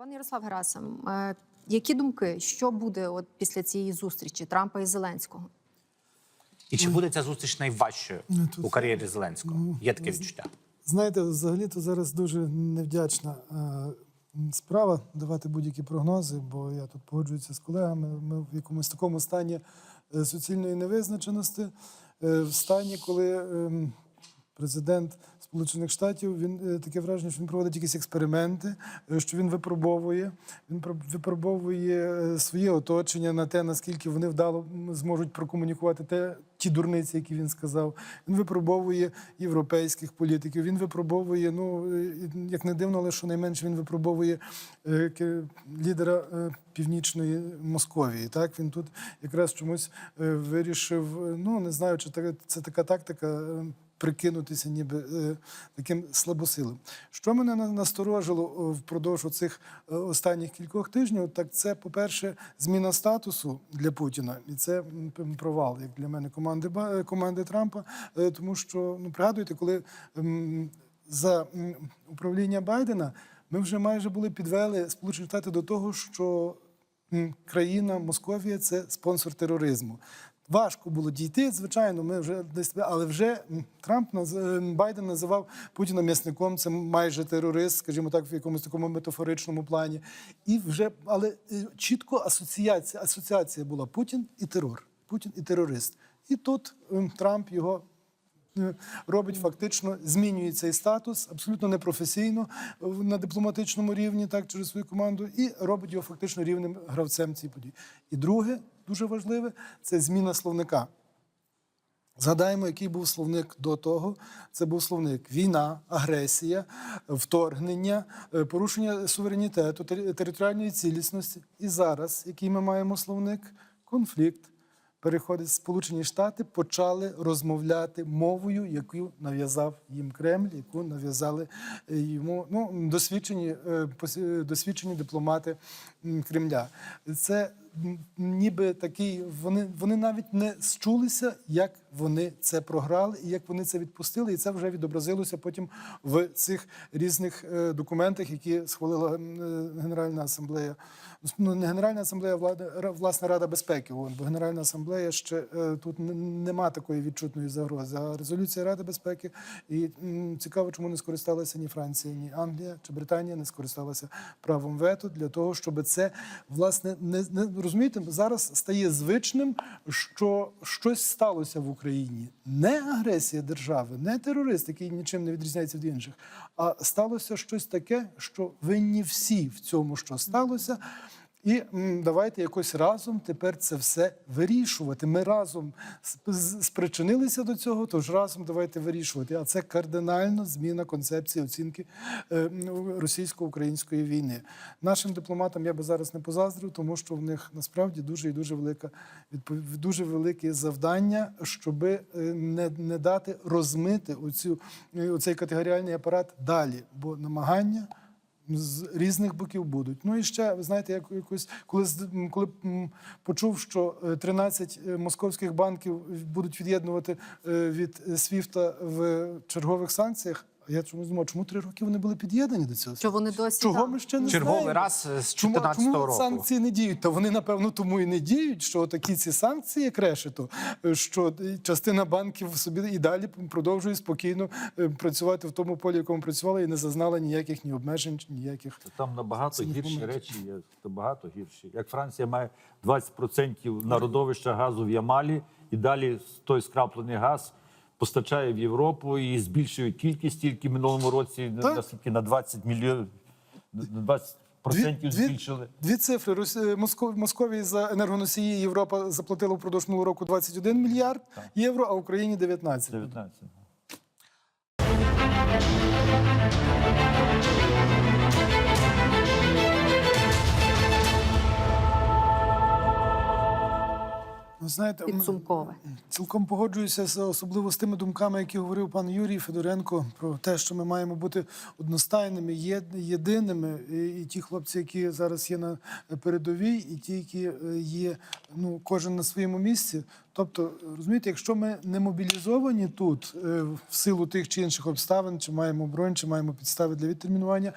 Пане Ярослав Герасим, е, які думки, що буде от після цієї зустрічі Трампа і Зеленського? І чи буде ця зустріч найважчою Ну, тут- у кар'єрі Зеленського? Є таке відчуття. Знаєте, взагалі то зараз дуже невдячна е, справа давати будь-які прогнози, бо я тут погоджуюся з колегами. Ми в якомусь такому стані е, суцільної невизначеності, в стані, коли ем, президент Сполучених Штатів він е, таке враження, що він проводить якісь експерименти, е, що він випробовує. Він випробовує е, своє оточення на те, наскільки вони вдало зможуть прокомунікувати те, ті дурниці, які він сказав. Він випробовує європейських політиків. Він випробовує, ну як не дивно, але щонайменше він випробовує лідера північної Московії. Так він тут якраз чомусь вирішив. Ну не знаю, чи це така тактика. Е, Прикинутися ніби е, таким слабосилим. Що мене насторожило е, впродовж цих останніх кількох тижнів, так це, по-перше, зміна статусу для Путіна, і це провал, як для мене команди е, команди Трампа. е, Тому що ну пригадуєте, коли за управління Байдена ми вже майже були підвели Сполучені Штати до того, що країна Московія це спонсор тероризму. Важко було дійти, звичайно, ми вже десь, але вже Трамп наз- е, Байден називав Путіна м'ясником, це майже терорист, скажімо так, в якомусь такому метафоричному плані. І вже, але е, чітко асоціація, асоціація була Путін і терор, Путін і терорист. І тут ем, Трамп його е, робить фактично, змінює цей статус абсолютно непрофесійно е, на дипломатичному рівні, так через свою команду, і робить його фактично рівним гравцем цієї події. І друге, дуже важливе, це зміна словника. Згадаємо, який був словник до того. Це був словник війна, агресія, вторгнення, е, порушення суверенітету, територіальної цілісності. І зараз, який ми маємо словник, конфлікт. Переходить Сполучені Штати, почали розмовляти мовою, яку нав'язав їм Кремль, яку нав'язали е, йому ну, досвідчені, е, досвідчені дипломати Кремля. Це ніби такий, вони, вони навіть не зчулися, як вони це програли і як вони це відпустили. І це вже відобразилося потім в цих різних е, документах, які схвалила е, Генеральна асамблея. Ну, не Генеральна асамблея, ра- власне Рада безпеки ООН, бо Генеральна асамблея ще е, тут нема такої відчутної загрози. А резолюція Ради безпеки і цікаво, чому не скористалася ні Франція, ні Англія чи Британія не скористалася правом вето для того, щоб це власне не, не розумієте, зараз стає звичним, що щось сталося в Україні. Не агресія держави, не терорист, який нічим не відрізняється від інших, а сталося щось таке, що винні всі в цьому, що сталося. І давайте якось разом тепер це все вирішувати. Ми разом спричинилися до цього, тож разом давайте вирішувати. А це кардинально зміна концепції оцінки е, російсько-української війни. Нашим дипломатам я би зараз не позаздрив, тому що в них насправді дуже і дуже велика дуже велике завдання, щоб не, не дати розмити оцю, е, оцей категоріальний апарат далі, бо намагання з різних боків будуть. Ну і ще ви знаєте, як якось коли коли почув, що е, 13 е, московських банків будуть від'єднувати е, від е, Свіфта в чергових санкціях. Я чомусь думав, чому три роки вони були під'єднані до цього? Що вони досі Чого там? ми ще не Черговий знаємо? раз е, з 14 чому року. санкції не діють? Та вони напевно тому і не діють, що такі ці санкції як решето, е, що частина банків собі і далі продовжує спокійно е, працювати в тому полі, в якому працювала, і не зазнала ніяких ні обмежень, ніяких. Там набагато Це гірші помилки. речі є. Набагато гірші. Як Франція має 20% народовища газу в Ямалі, і далі той скраплений газ постачає в Європу і збільшують кількість тільки в минулому році Так. наскільки на 20 мільйонів на 20% збільшили. дві цифри. Рос- е, Москов- Московії за енергоносії Європа заплатила впродовж минулого року 21 мільярд євро, а Україні 19. 19. Ви знаєте, ми- Підсумкове. Цілком погоджуюся з особливо з тими думками, які говорив пан Юрій Федоренко, про те, що ми маємо бути одностайними, єдиними. І, і ті хлопці, які зараз є на передовій, і ті, які е, є ну кожен на своєму місці. Тобто, розумієте, якщо ми не мобілізовані тут е, в силу тих чи інших обставин, чи маємо бронь, чи маємо підстави для відтермінування,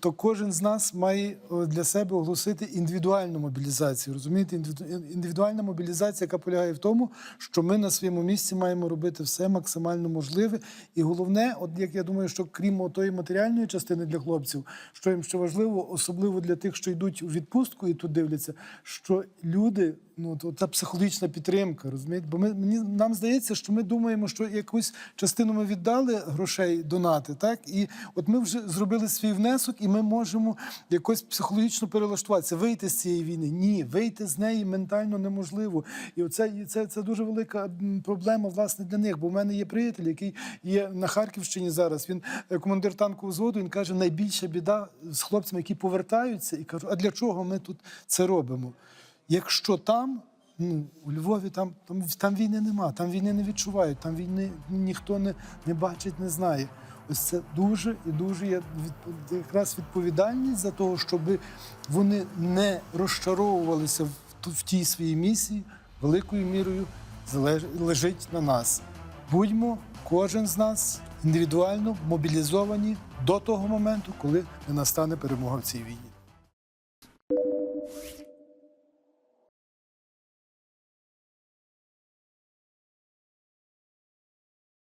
то кожен з нас має для себе оголосити індивідуальну мобілізацію. Розумієте, Індивіду- індивідуальна мобілізація, яка полягає в тому, що ми на своєму місці маємо робити все максимально можливе. І головне, от як я думаю, що крім тої матеріальної частини для хлопців, що їм ще важливо, особливо для тих, що йдуть у відпустку і тут дивляться, що люди, ну та психологічна підтримка, розумієте? Бо ми мені нам здається, що ми думаємо, що якусь частину ми віддали грошей донати, так і от ми вже зробили свій внесок, і ми можемо якось психологічно перелаштуватися, вийти з цієї війни. Ні, вийти з неї ментально неможливо. І оце і це, це дуже велика проблема власне для них. Бо в мене є приятель, який є на Харківщині зараз. Він е, командир танкового взводу. Він каже, найбільша біда з хлопцями, які повертаються, і кажу, а для чого ми тут це робимо? Якщо там, ну у Львові там, там, там війни нема, там війни не відчувають, там війни ніхто не, не бачить, не знає. Ось це дуже і дуже є якраз відповідальність за того, щоб вони не розчаровувалися в, в тій своїй місії, великою мірою лежить на нас. Будьмо кожен з нас індивідуально мобілізовані до того моменту, коли не настане перемога в цій війні.